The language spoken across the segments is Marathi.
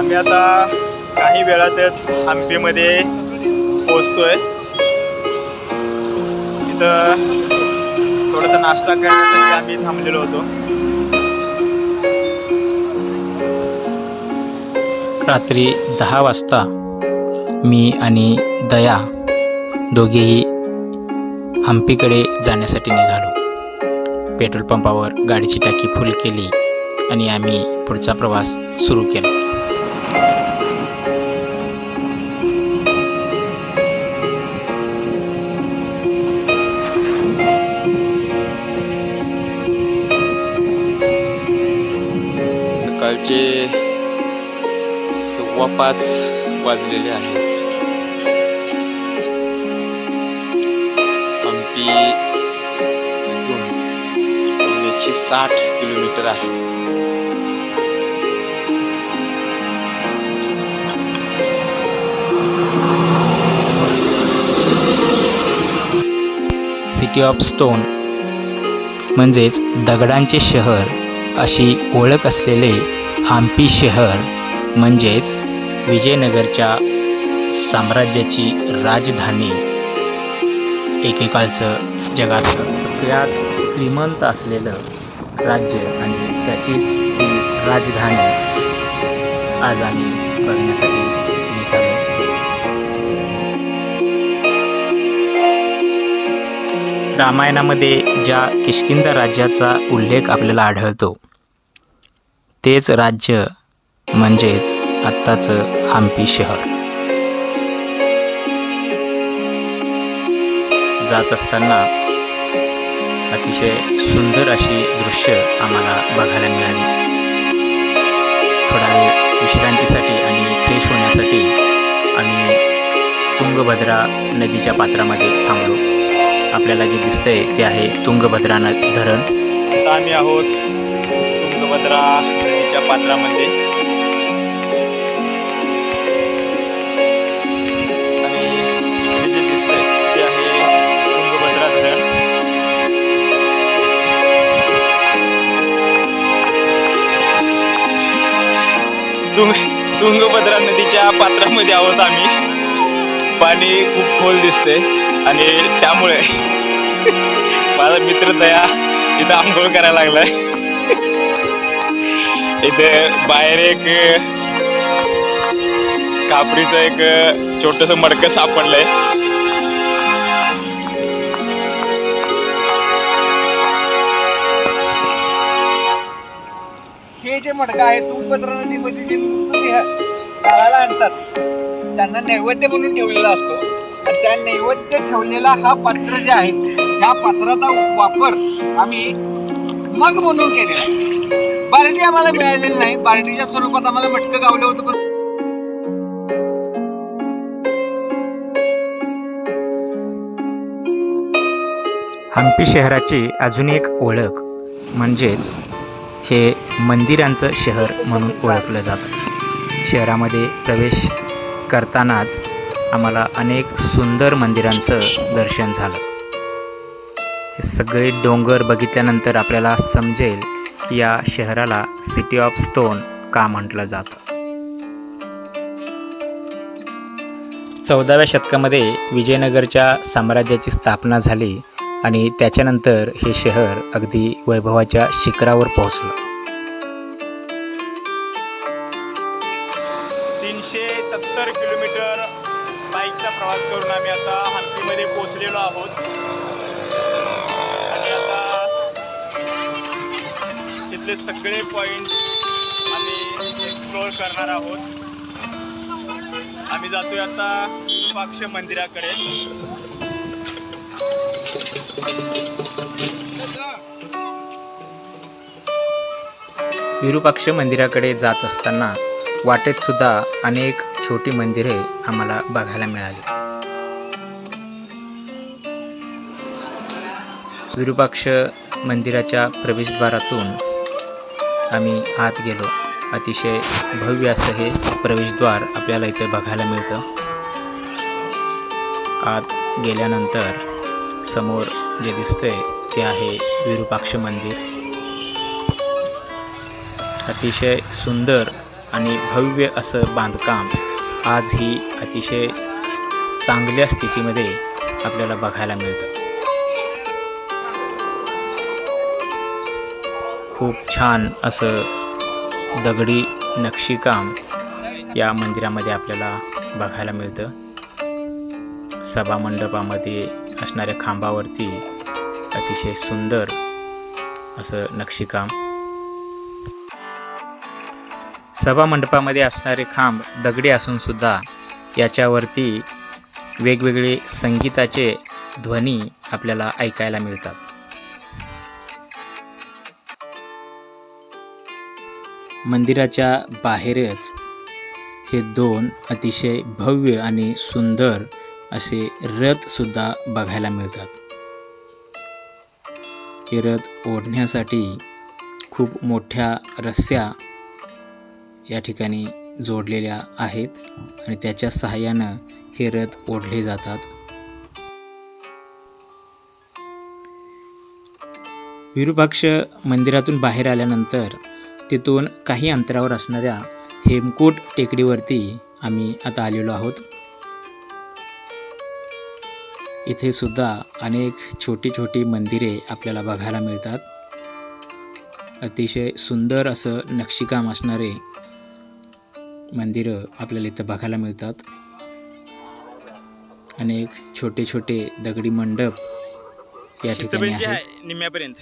आम्ही आता काही वेळातच हम्पीमध्ये पोचतोय इथं थोडासा नाश्ता करण्यासाठी आम्ही थांबलेलो होतो. रात्री दहा वाजता मी आणि दया दोघेही हम्पीकडे जाण्यासाठी निघालो. पेट्रोल पंपावर गाडीची टाकी फुल केली आणि आम्ही पुढचा प्रवास सुरू केला. सकाळचे सव्वा पाच वाजलेले आहेत. हम्पी इथून एकशे साठ किलोमीटर आहे. सिटी ऑफ स्टोन म्हणजेच दगडांचे शहर. अशी ओळख असलेले हम्पी शहर म्हणजेच विजयनगरच्या साम्राज्याची राजधानी. एकेकाळचं जगातलं सगळ्यात श्रीमंत असलेलं राज्य आणि त्याचीच ही राजधानी आज आम्ही बघण्यासाठी निघालो. रामायणामध्ये ज्या किष्किंद राज्याचा उल्लेख आपल्याला आढळतो तेच राज्य म्हणजेच आत्ताचं हम्पी शहर. जात असताना अतिशय सुंदर अशी दृश्य आम्हाला बघायला मिळाली. थोडा वेळ विश्रांतीसाठी आणि फ्रेश होण्यासाठी आम्ही तुंगभद्रा नदीच्या पात्रामध्ये थांबलो. आपल्याला जे दिसतंय ते आहे तुंगभद्रा न धरण. आता आम्ही आहोत तुंगभद्रा नदीच्या पात्रामध्ये. आणि इकडे जे ते आहे तुंगभद्रा धरण. तुंग तुंगभद्रा नदीच्या पात्रामध्ये आहोत आम्ही. पाणी खूप खोल दिसते आणि त्यामुळे माझा मित्र दया इथं आंघोळ करायला लागलाय. इथे बाहेर एक कापडीचं एक छोटस मडकं सापडलंय हे जे मडकं आहे तुंगभद्रा नदीमध्ये जे मृतदेह काळाला आणतात त्यांना नैवेद्य म्हणून ठेवलेला असतो आणि त्या नैवेद्य ठेवलेला हा पात्र जे आहे ह्या पात्राचा वापर आम्ही मग म्हणून केलेला आहे. बार्टी आम्हाला मिळालेली नाही. बार्टीच्या स्वरूपात आम्हाला मटकं गावलं होतं पण हम्पी शहराची अजून एक ओळख म्हणजेच हे मंदिरांचं शहर म्हणून ओळखलं जातं. शहरामध्ये प्रवेश करतानाच आम्हाला अनेक सुंदर मंदिरांचं दर्शन झालं. हे सगळे डोंगर बघितल्यानंतर आपल्याला समजेल या शहराला सिटी ऑफ स्टोन का म्हटलं जातं? चौदाव्या शतकामध्ये विजयनगरच्या साम्राज्याची स्थापना झाली आणि त्याच्यानंतर हे शहर अगदी वैभवाच्या शिखरावर पोहोचलं. तिथले सगळे पॉईंट आम्ही एक्सप्लोअर करणार आहोत. आम्ही जातोय आता विरूपाक्ष मंदिराकडे. विरूपाक्ष मंदिराकडे जात असताना वाटेत सुद्धा अनेक छोटी मंदिरे आम्हाला बघायला मिळाली. विरूपाक्ष मंदिराच्या प्रवेशद्वारातून आम्ही आत गेलो. अतिशय भव्य असं हे प्रवेशद्वार आपल्याला इथे बघायला मिळतं. आत गेल्यानंतर समोर जे दिसतंय ते आहे विरूपाक्ष मंदिर. अतिशय सुंदर आणि भव्य असं बांधकाम आजही अतिशय चांगल्या स्थितीमध्ये आपल्याला बघायला मिळतं. खूप छान असं दगडी नक्षीकाम या मंदिरामध्ये आपल्याला बघायला मिळतं. सभामंडपामध्ये असणाऱ्या खांबावरती अतिशय सुंदर असं नक्षीकाम. सभामंडपामध्ये असणारे खांब दगडी असून सुद्धा याच्यावरती वेगवेगळे संगीताचे ध्वनी आपल्याला ऐकायला मिळतात. मंदिराच्या बाहेरच हे दोन अतिशय भव्य आणि सुंदर असे रथसुद्धा बघायला मिळतात. हे रथ ओढण्यासाठी खूप मोठ्या रस्स्या या ठिकाणी जोडलेल्या आहेत आणि त्याच्या सहाय्यानं हे रथ ओढले जातात. विरूपाक्ष मंदिरातून बाहेर आल्यानंतर तिथून काही अंतरावर असणाऱ्या हेमकूट टेकडीवरती आम्ही आता आलेलो आहोत. इथे सुद्धा अनेक छोटी छोटी मंदिरे आपल्याला बघायला मिळतात. अतिशय सुंदर असं नक्षीकाम असणारे मंदिरं आपल्याला इथं बघायला मिळतात. अनेक छोटे छोटे दगडी मंडप या ठिकाणी तिथपर्यंत जे आहेत. आहे निम्म्यापर्यंत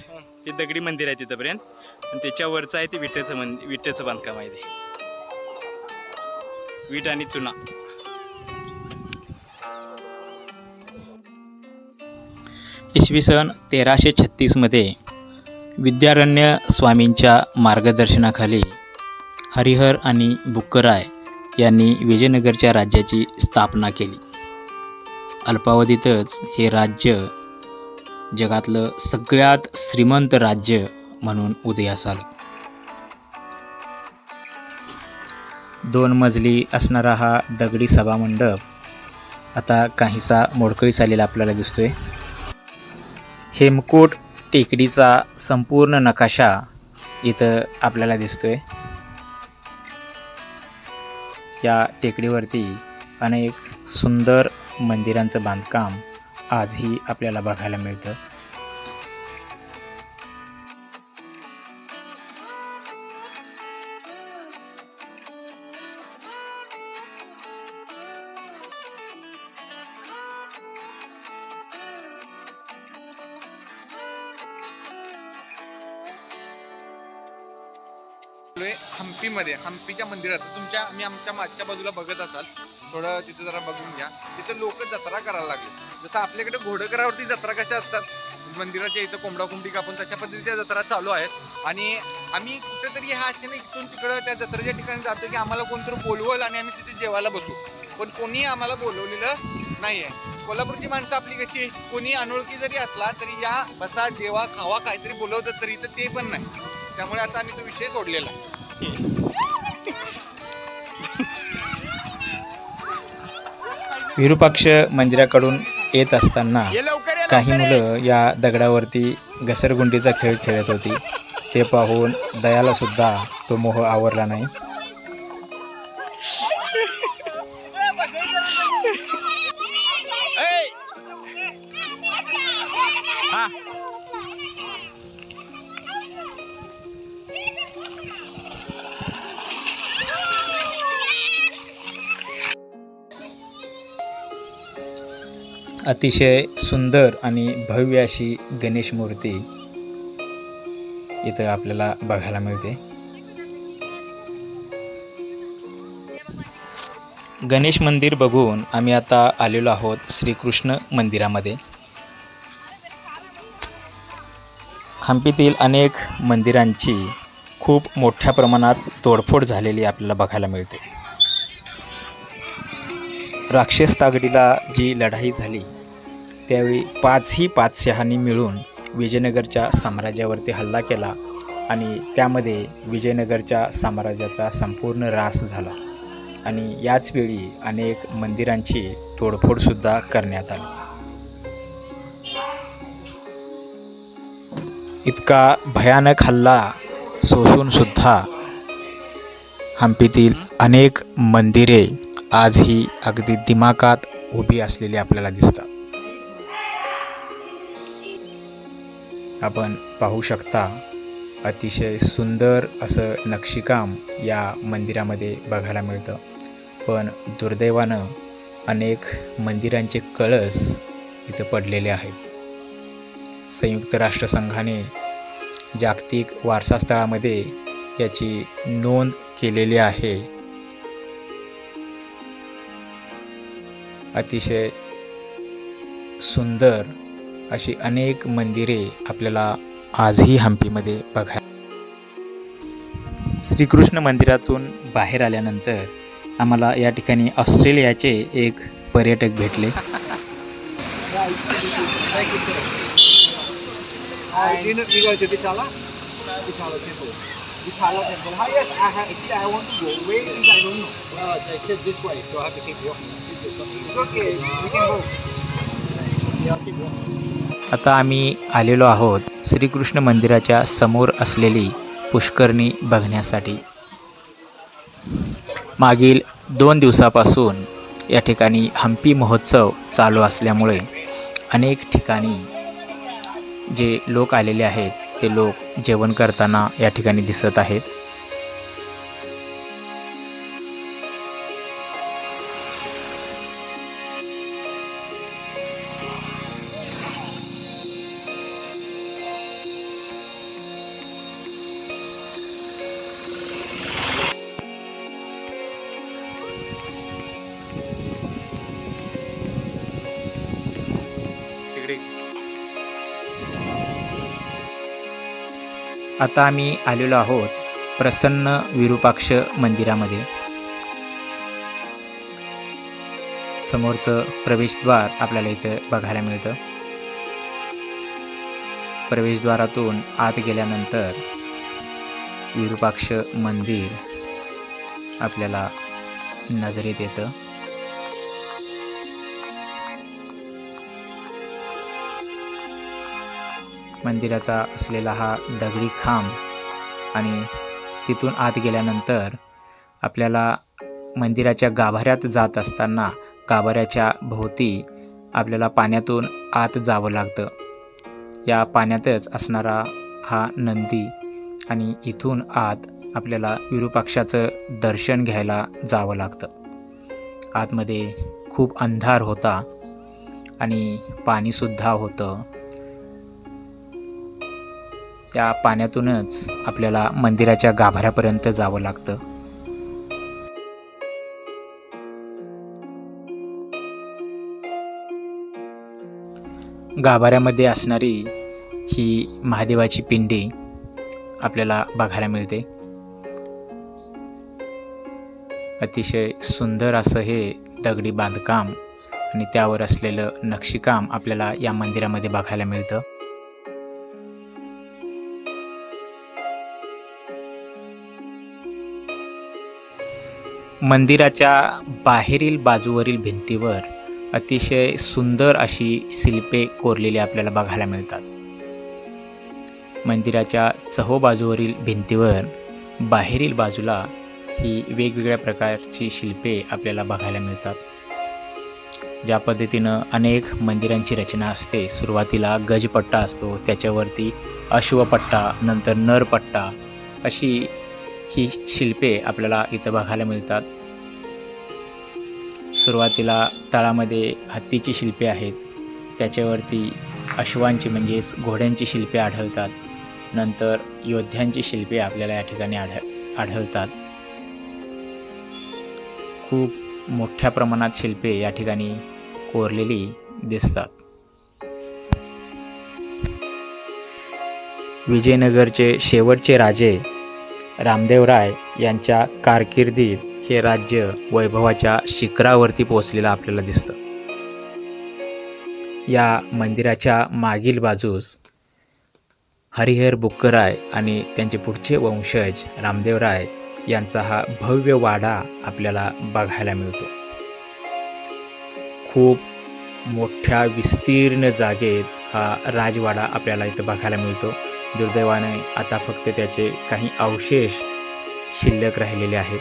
ते दगडी मंदिर आहे तिथपर्यंत. आणि त्याच्यावरचं आहे ते विटेचं मन विटेचं बांधकाम आहे ते. वीट आणि चुना. इसवी सन तेराशे छत्तीसमध्ये विद्यारण्य स्वामींच्या मार्गदर्शनाखाली हरिहर आणि बुक्कराय यांनी विजयनगरच्या राज्याची स्थापना केली. अल्पावधीतच हे राज्य जगातलं सगळ्यात श्रीमंत राज्य म्हणून उदयास आलं. दोन मजली असणारा हा दगडी सभामंडप आता काहीसा मोडकळीस आलेला आपल्याला दिसतोय. हेमकोट टेकडीचा संपूर्ण नकाशा इथं आपल्याला दिसतोय. या टेकडीवरती अनेक सुंदर मंदिरांचं बांधकाम आजही आपल्याला बघायला मिळतं. हम्पीमध्ये हम्पीच्या मंदिरात तुमच्या मी आमच्या मागच्या बाजूला बघत असाल थोडं तिथं जरा बघून घ्या. तिथं लोक जत्रा करायला लागले. जसं आपल्याकडे घोडकरावरती जत्रा कशा असतात? मंदिराच्या इथं कोंबडा कोंबडी कापून तशा पद्धतीच्या जत्रा चालू आहेत. आणि आम्ही कुठेतरी ह्या आशेने इथून तिकडं त्या जत्रेच्या ठिकाणी जातो की आम्हाला कोणतरी बोलवल आणि आम्ही तिथे जेवायला बसू. पण कोणी आम्हाला बोलवलेलं नाही आहे कोल्हापूरची माणसं आपली कशी? कोणी अनोळखी जरी असला तरी या बसा जेवा खावा काहीतरी बोलवतात तरी तर ते पण नाही. त्यामुळे आता आम्ही तो विषय सोडलेला आहे. विरूपाक्ष मंदिराकडून येत असताना काही. मुलं या दगडावरती घसरगुंडीचा खेळ खेळत होती ते पाहून दयाला सुद्धा तो मोह आवरला नाही अतिशय सुंदर आणि भव्य अशी गणेश मूर्ती इथं आपल्याला बघायला मिळते. गणेश मंदिर बघून आम्ही आता आलेलो आहोत श्रीकृष्ण मंदिरामध्ये. हंपीतील अनेक मंदिरांची खूप मोठ्या प्रमाणात तोडफोड झालेली आपल्याला बघायला मिळते. राक्षस तागडीला जी लढाई झाली त्यावेळी पाचही पाचशहांनी मिळून विजयनगरच्या साम्राज्यावरती हल्ला केला आणि त्यामध्ये विजयनगरच्या साम्राज्याचा संपूर्ण ऱ्हास झाला. आणि याच वेळी अनेक मंदिरांची तोडफोडसुद्धा करण्यात आली. इतका भयानक हल्ला सोसूनसुद्धा हम्पीतील अनेक मंदिरे आजही अगदी दिमाकात उभी असलेली आपल्याला दिसतात. आपण पाहू शकता. अतिशय सुंदर असं नक्षीकाम या मंदिरामध्ये बघायला मिळतं. पण दुर्दैवानं अनेक मंदिरांचे कळस इथं पडलेले आहेत. संयुक्त राष्ट्रसंघाने जागतिक वारसास्थळामध्ये याची नोंद केलेली आहे. अतिशय सुंदर अशी अनेक मंदिरे आपल्याला आजही हम्पीमध्ये बघाय श्रीकृष्ण मंदिरातून बाहेर आल्यानंतर आम्हाला या ठिकाणी ऑस्ट्रेलियाचे एक पर्यटक भेटले. आता आम्ही आलेलो आहोत श्रीकृष्ण मंदिराच्या समोर असलेली पुष्करणी बघण्यासाठी. मागील दोन दिवसापासून या ठिकाणी हम्पी महोत्सव चालू असल्यामुळे अनेक ठिकाणी जे लोक आलेले आहेत ते लोक जेवण करताना या ठिकाणी दिसत आहेत. आता आम्ही आलेलो आहोत प्रसन्न विरूपाक्ष मंदिरामध्ये. समोरचं प्रवेशद्वार आपल्याला इथं बघायला मिळतं. प्रवेशद्वारातून आत गेल्यानंतर विरूपाक्ष मंदिर आपल्याला नजरेत येतं. मंदिराचा असलेला हा दगडी खांब आणि तिथून आत गेल्यानंतर आपल्याला मंदिराच्या गाभाऱ्यात जात असताना गाभाऱ्याच्या भोवती आपल्याला पाण्यातून आत जावं लागतं. या पाण्यातच असणारा हा नंदी आणि इथून आत आपल्याला विरूपाक्षाचं दर्शन घ्यायला जावं लागतं. आतमध्ये खूप अंधार होता आणि पाणीसुद्धा होतं. त्या पाण्यातूनच आपल्याला मंदिराच्या गाभाऱ्यापर्यंत जावं लागतं. गाभाऱ्यामध्ये असणारी ही महादेवाची पिंडी आपल्याला बघायला मिळते. अतिशय सुंदर असं हे दगडी बांधकाम आणि त्यावर असलेलं नक्षीकाम आपल्याला या मंदिरामध्ये बघायला मिळतं. मंदिराच्या बाहेरील बाजूवरील भिंतीवर अतिशय सुंदर अशी शिल्पे कोरलेली आपल्याला बघायला मिळतात. मंदिराच्या चहोबाजूवरील भिंतीवर बाहेरील बाजूला ही वेगवेगळ्या प्रकारची शिल्पे आपल्याला बघायला मिळतात. ज्या पद्धतीनं अनेक मंदिरांची रचना असते. सुरुवातीला गजपट्टा असतो त्याच्यावरती अश्वपट्टा नंतर नरपट्टा अशी ही शिल्पे आपल्याला इथं बघायला मिळतात. सुरुवातीला तळामध्ये हत्तीची शिल्पे आहेत. त्याच्यावरती अश्वांची म्हणजेच घोड्यांची शिल्पे आढळतात. नंतर योद्ध्यांची शिल्पे आपल्याला या ठिकाणी आढळ आढळतात. खूप मोठ्या प्रमाणात शिल्पे या ठिकाणी कोरलेली दिसतात. विजयनगरचे शेवटचे राजे रामदेवराय यांच्या कारकिर्दीत हे राज्य वैभवाच्या शिखरावरती पोचलेलं आपल्याला दिसतं. या मंदिराच्या मागील बाजूस हरिहर बुक्कराय आणि त्यांचे पुढचे वंशज रामदेवराय यांचा हा भव्य वाडा आपल्याला बघायला मिळतो. खूप मोठ्या विस्तीर्ण जागेत हा राजवाडा आपल्याला इथं बघायला मिळतो. दुर्दैवाने आता फक्त त्याचे काही अवशेष शिल्लक राहिलेले आहेत.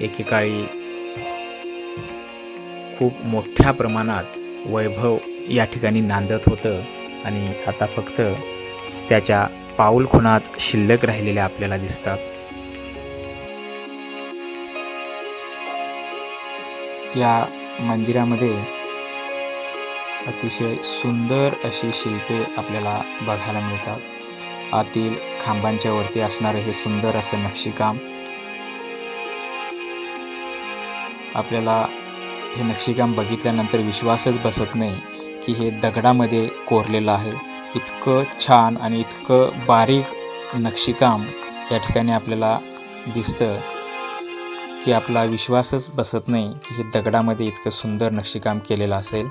एकेकाळी खूप मोठ्या प्रमाणात वैभव या ठिकाणी नांदत होतं आणि आता फक्त त्याच्या पाऊलखुणात शिल्लक राहिलेल्या आपल्याला दिसतात. या मंदिरामध्ये अतिशय सुंदर अशी शिल्पे आपल्याला बघायला मिळतात. आतील खांबांच्या वरती असणारं हे सुंदर असं नक्षीकाम. आपल्याला हे नक्षीकाम बघितल्यानंतर विश्वासच बसत नाही की हे दगडामध्ये कोरलेलं आहे. इतकं छान आणि इतकं बारीक नक्षीकाम या ठिकाणी आपल्याला दिसतं की आपला विश्वासच बसत नाही की हे दगडामध्ये इतकं सुंदर नक्षीकाम केलेलं असेल.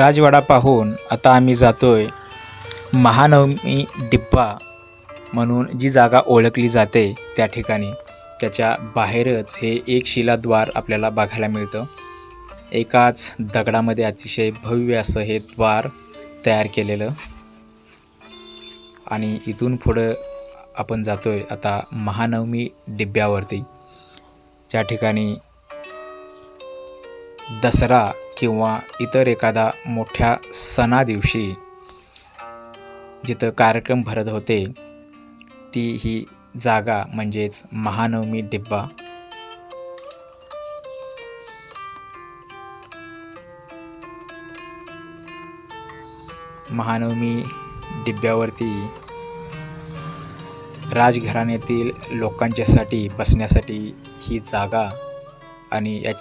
राजवाडा पाहून आता आम्ही जातोय महानवमी डिब्बा म्हणून जी जागा ओळखली जाते त्या ठिकाणी. त्याच्या बाहेरच हे एक शिलाद्वार आपल्याला बघायला मिळतं. एकाच दगडामध्ये अतिशय भव्य असं हे द्वार तयार केलेलं. आणि इथून पुढं आपण जातोय आता महानवमी डिब्ब्यावरती. ज्या ठिकाणी दसरा किंवा इतर एखादा मोठ्या सणादिवशी जिथं कार्यक्रम भरत होते ती ही जागा म्हणजेच महानवमी डिब्बा. महानवमी डिब्ब्यावरती राजघराण्यातील लोकांच्यासाठी बसण्यासाठी ही जागा आणि या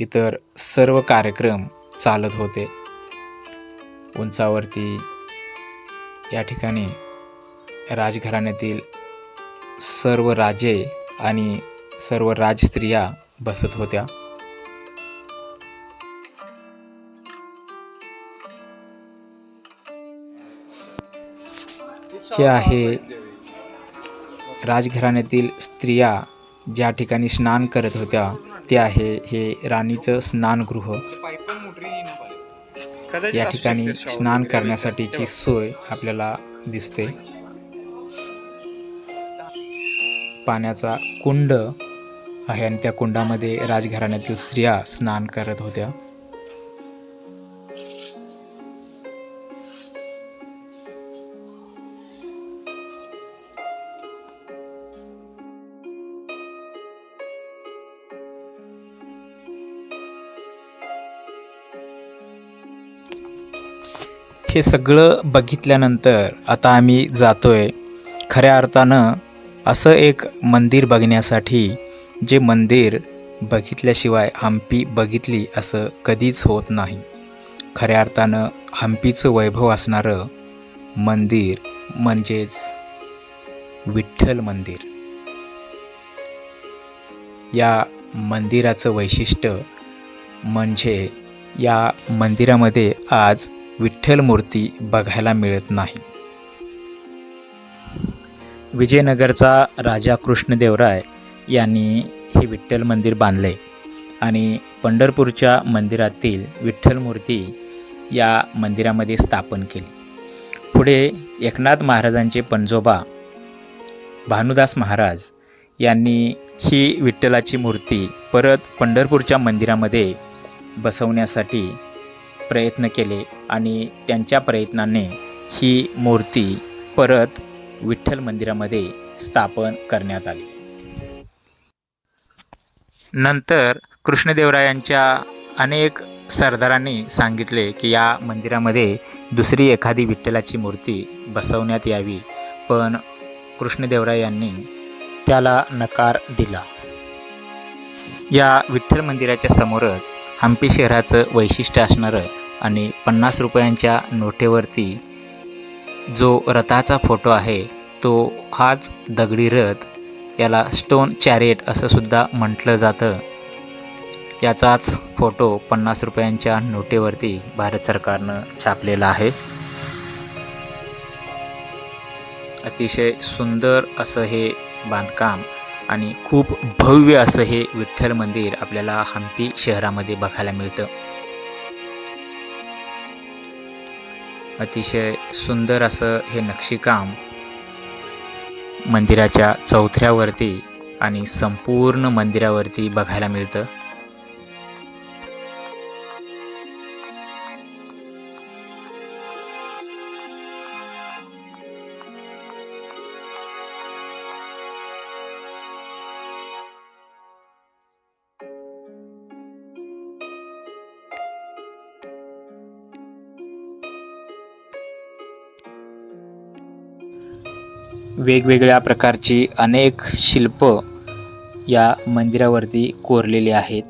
इतर सर्व कार्यक्रम चालत होते. उंचावरती या ठिकाणी राजघराण्यातील सर्व राजे आणि सर्व राजस्त्रिया बसत होत्या. हे आहे राजघराण्यातील स्त्रिया ज्या ठिकाणी स्नान करत होत्या ते आहे हे राणीचं स्नानगृह. या ठिकाणी स्नान करण्यासाठीची सोय आपल्याला दिसते. पाण्याचा कुंड आहे आणि त्या कुंडामध्ये राजघराण्यातील स्त्रिया स्नान करत होत्या. हे सगळं बघितल्यानंतर आता आम्ही जातोय खऱ्या अर्थानं असं एक मंदिर बघण्यासाठी जे मंदिर बघितल्याशिवाय हम्पी बघितली असं कधीच होत नाही. खऱ्या अर्थानं हम्पीचं वैभव असणारं मंदिर म्हणजेच विठ्ठल मंदिर. या मंदिराचं वैशिष्ट्य म्हणजे या मंदिरामध्ये आज विठ्ठल मूर्ती बघायला मिळत नाही. विजयनगरचा राजा कृष्णदेवराय यांनी हे विठ्ठल मंदिर बांधले आणि पंढरपूरच्या मंदिरातील विठ्ठल मूर्ती या मंदिरामध्ये स्थापन केली. पुढे एकनाथ महाराजांचे पणजोबा भानुदास महाराज यांनी ही विठ्ठलाची मूर्ती परत पंढरपूरच्या मंदिरामध्ये बसवण्यासाठी प्रयत्न केले. आणि त्यांच्या प्रयत्नाने ही मूर्ती परत विठ्ठल मंदिरामध्ये स्थापन करण्यात आली. नंतर कृष्णदेवरायांच्या अनेक सरदारांनी सांगितले की या मंदिरामध्ये दुसरी एखादी विठ्ठलाची मूर्ती बसवण्यात यावी पण कृष्णदेवराय यांनी त्याला नकार दिला. या विठ्ठल मंदिराच्या समोरच हम्पी शहराचं वैशिष्ट्य असणारं आणि पन्नास रुपयांच्या नोटेवरती जो रथाचा फोटो आहे तो हाच दगडी रथ याला स्टोन चॅरेट असं सुद्धा म्हटलं जातं. याचाच फोटो पन्नास रुपयांच्या नोटेवरती भारत सरकारनं छापलेला आहे. अतिशय सुंदर असं हे बांधकाम आणि खूप भव्य असं हे विठ्ठल मंदिर आपल्याला हम्पी शहरामध्ये बघायला मिळतं. अतिशय सुंदर असं हे नक्षीकाम मंदिराच्या चौथऱ्यावरती आणि संपूर्ण मंदिरावरती बघायला मिळतं. वेगवेगळ्या प्रकारची अनेक शिल्प या मंदिरावरती कोरलेली आहेत.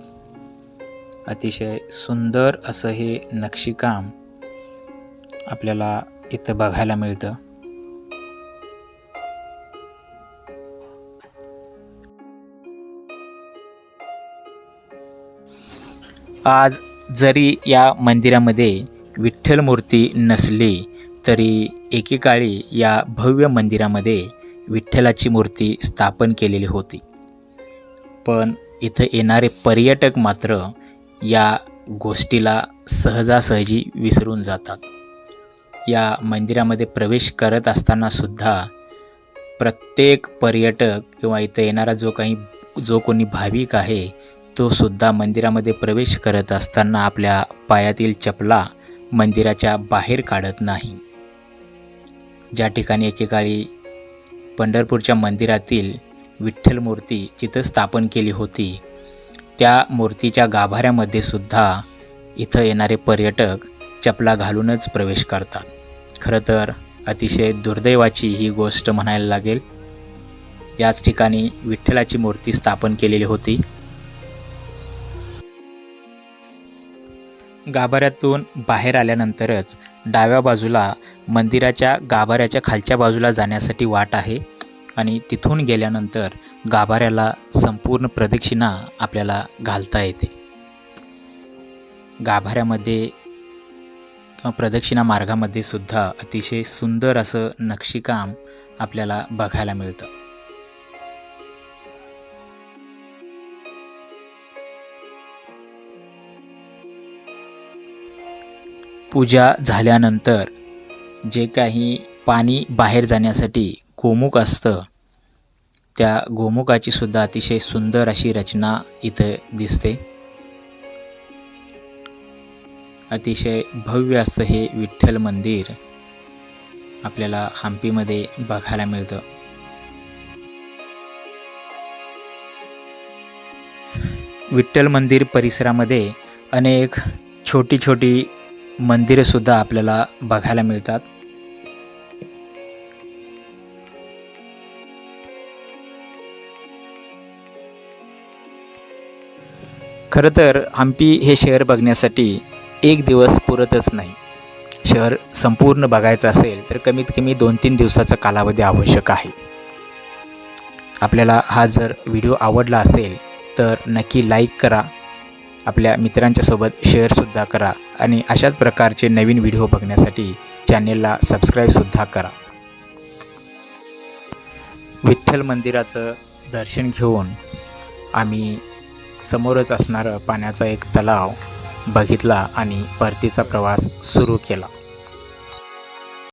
अतिशय सुंदर असं हे नक्षीकाम आपल्याला इथं बघायला मिळतं. आज जरी या मंदिरामध्ये विठ्ठल मूर्ती नसली तरी एकेकाळी या भव्य मंदिरामध्ये विठ्ठलाची मूर्ती स्थापन केलेली होती. पण इथं येणारे पर्यटक मात्र या गोष्टीला सहजासहजी विसरून जातात. या मंदिरामध्ये प्रवेश करत असताना सुद्धा प्रत्येक पर्यटक किंवा इथं येणारा जो काही जो कोणी भाविक आहे तो सुद्धा मंदिरामध्ये प्रवेश करत असताना आपल्या पायातील चपला मंदिराच्या बाहेर काढत नाही. ज्या ठिकाणी एकेकाळी पंढरपूरच्या मंदिरातील विठ्ठल मूर्ती जिथं स्थापन केली होती त्या मूर्तीच्या गाभाऱ्यामध्ये सुद्धा इथं येणारे पर्यटक चपला घालूनच प्रवेश करतात. खरं तर अतिशय दुर्दैवाची ही गोष्ट म्हणायला लागेल. याच ठिकाणी विठ्ठलाची मूर्ती स्थापन केलेली होती. गाभाऱ्यातून बाहेर आल्यानंतरच डाव्या बाजूला मंदिराच्या गाभाऱ्याच्या खालच्या बाजूला जाण्यासाठी वाट आहे आणि तिथून गेल्यानंतर गाभाऱ्याला संपूर्ण प्रदक्षिणा आपल्याला घालता येते. गाभाऱ्यामध्ये किंवा प्रदक्षिणा मार्गामध्ये सुद्धा अतिशय सुंदर असं नक्षीकाम आपल्याला बघायला मिळतं. पूजा झाल्यानंतर जे काही पाणी बाहेर जाण्यासाठी गोमुख असतं त्या गोमुखाची सुद्धा अतिशय सुंदर अशी रचना इथं दिसते. अतिशय भव्य असं हे विठ्ठल मंदिर आपल्याला हम्पीमध्ये बघायला मिळतं. विठ्ठल मंदिर परिसरामध्ये अनेक छोटी छोटी मंदिरेसुद्धा आपल्याला बघायला मिळतात. खरं तर हम्पी हे शहर बघण्यासाठी एक दिवस पुरतच नाही. शहर संपूर्ण बघायचं असेल तर कमीत कमी दोन तीन दिवसाचा कालावधी आवश्यक आहे. आपल्याला हा जर व्हिडिओ आवडला असेल तर नक्की लाईक करा. आपल्या मित्रांच्यासोबत शेअरसुद्धा करा आणि अशाच प्रकारचे नवीन व्हिडिओ बघण्यासाठी चॅनेलला सबस्क्राईबसुद्धा करा. विठ्ठल मंदिराचं दर्शन घेऊन आम्ही समोरच असणारं पाण्याचा एक तलाव बघितला आणि परतीचा प्रवास सुरू केला.